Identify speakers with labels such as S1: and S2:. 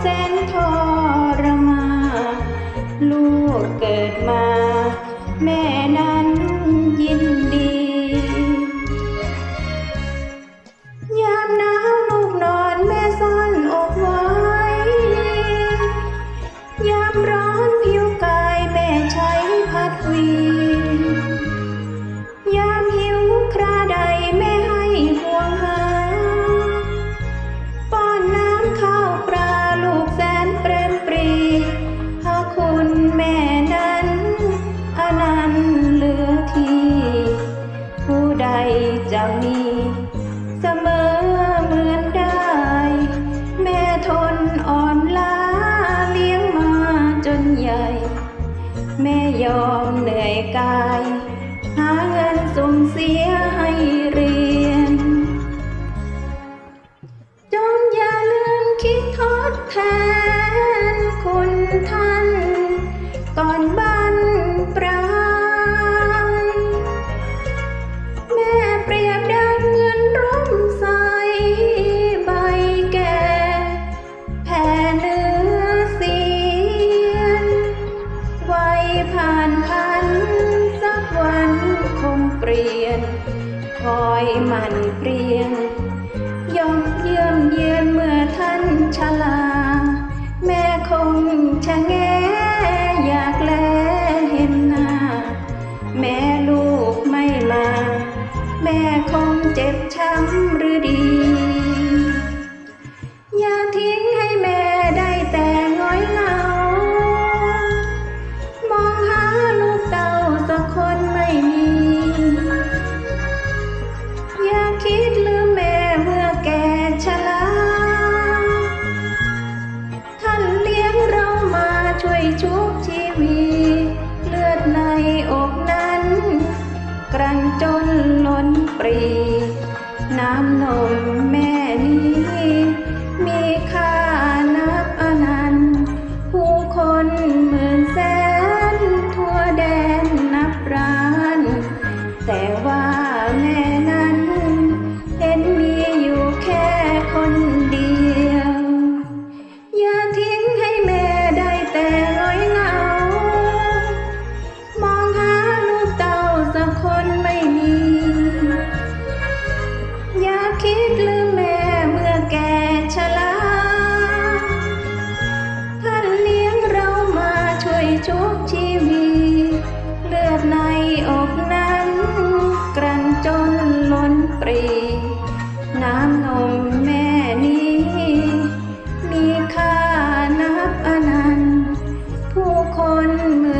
S1: แสนทรมานลูกเกิดมา แม่นั้น เสมอเหมือนได้ แม่ทนอ่อนล้าเลี้ยงมาจนใหญ่ แม่ยอมเหนื่อยกาย หาเงินส่งเสียให้เรียน จงอย่าลืมคิดทดแทนคุณท่าน คงเปลี่ยน คอยมันเปลี่ยนย่อมเยี่ยมเยียนเมื่อท่านชลา แม่คงชะแงอยากแลเห็นหน้า แม่ลูกไม่มา แม่คงเจ็บช้ำหรือดี อย่าทิ้ง ล้ ชุบชีวีเลือดในอกนั้น กรันจนล้นปรี น้ำนมแม่นี้ มีค่านับอนันต์ ผู้คนหมื่นแสน